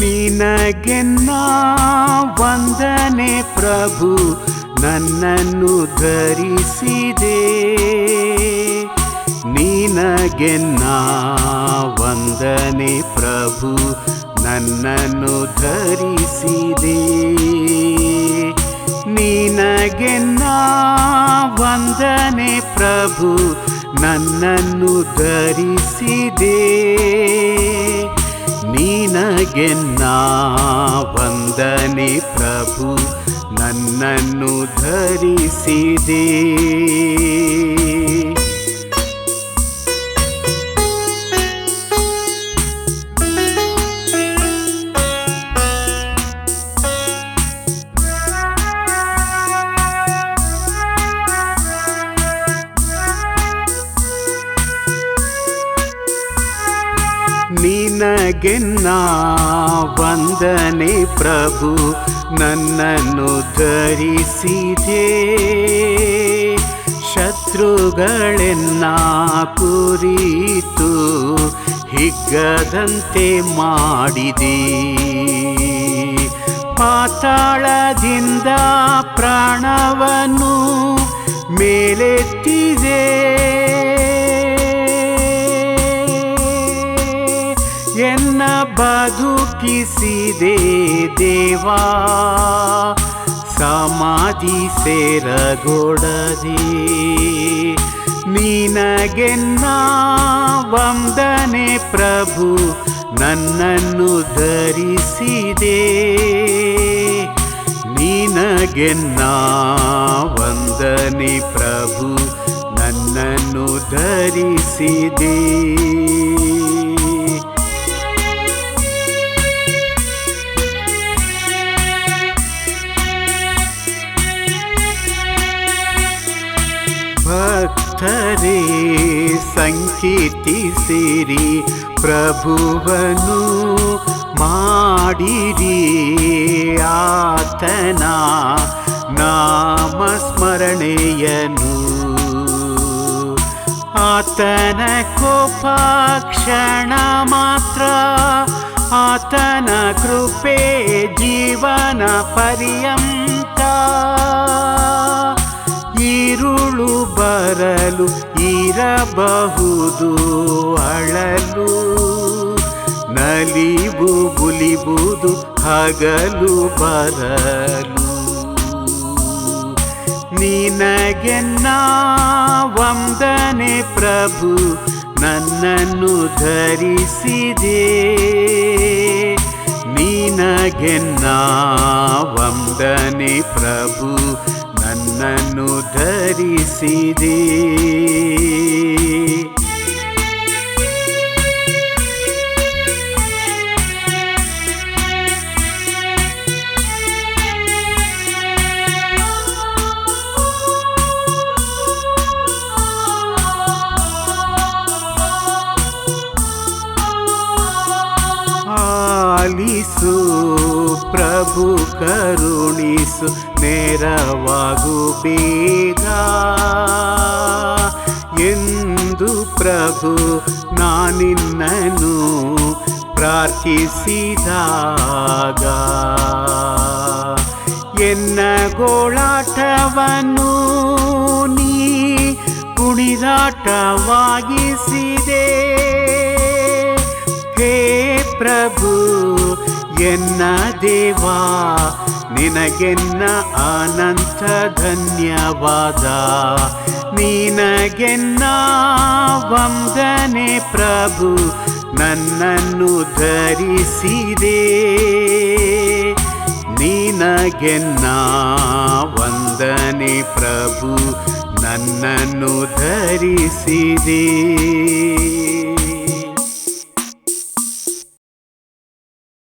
ನಿನಗೆನ್ನ ವಂದನೆ ಪ್ರಭು, ನನ್ನನ್ನು ಧರಿಸಿದೆ. ನಿನಗೆನ್ನ ವಂದನೆ ಪ್ರಭು, ನನ್ನನ್ನು ಧರಿಸಿದೆ. ನಿನಗೆನ್ನ ವಂದನೆ ಪ್ರಭು, ನನ್ನನ್ನು ಧರಿಸಿದೆ. ನಿನಗೆನ್ನ ವಂದನೆ ಪ್ರಭು ನನ್ನನ್ನು ಧರಿಸಿದೆ. ನಿನಗೆನ್ನ ವಂದನೆ ಪ್ರಭು ನನ್ನನ್ನು ಧರಿಸಿದೆ. ಶತ್ರುಗಳೆನ್ನ ಕುರಿತು ಹಿಗ್ಗದಂತೆ ಮಾಡಿದೆ. ಪಾತಾಳದಿಂದ ಪ್ರಾಣವನ್ನು ಮೇಲೆತ್ತಿದೆ. ಬದುಕಿಸಿದೆ ದೇವಾ ಸಮಾಧಿ ಸೇರಗೊಡದೆ. ನಿನಗೆನ್ನ ವಂದನೆ ಪ್ರಭು ನನ್ನನ್ನು ಧರಿಸಿದೆ. ನಿನಗೆನ್ನ ವಂದನೆ ಪ್ರಭು ನನ್ನನ್ನು ಧರಿಸಿದೆ. ಭಕ್ತರೇ ಸಂಕೀರ್ತಿಸಿರಿ ಪ್ರಭುವನು ಮಾಡಿರಿ ಆತನ ನಾಮಸ್ಮರಣೆಯನು ಆತನ ಕೋಪ ಕ್ಷಣ ಮಾತ್ರ ಆತನ ಕೃಪೆ ಜೀವನ ಪರ್ಯಂತ ಈರುಳು ಬರಲು ಇರಬಹುದು, ಅಳಲು ನಲಿಬು ಬುಲಿಬುದು ಹಗಲು ಬರಲು. ನಿನಗೆ ವಂದನೆ ಪ್ರಭು, ನನ್ನನ್ನು ಧರಿಸಿದೆ. ನಿನಗೆ ವಂದನೆ ಪ್ರಭು ಧರಿಸಿದೆ ಆಲಿಸು ಪ್ರಭು ಕರುಣಿಸು ನೇರವಾಗು ಬೇಗ. ಎಂದು ಪ್ರಭು ನಾನಿನ್ನನು ಪ್ರಾರ್ಥಿಸಿದಾಗ ಎನ್ನ ಗೋಳಾಟವನ್ನು ನೀ ಕುಣಿದಾಟವಾಗಿಸಿದೆ. ಹೇ ಪ್ರಭು ಎನ್ನ ದೇವಾ, ನಿನಗೆನ್ನ ಅನಂತ ಧನ್ಯವಾದ. ನಿನಗೆನ್ನ ವಂದನೆ ಪ್ರಭು, ನನ್ನನ್ನು ಧರಿಸಿದೆ. ನಿನಗೆನ್ನ ವಂದನೆ ಪ್ರಭು, ನನ್ನನ್ನು ಧರಿಸಿದೆ.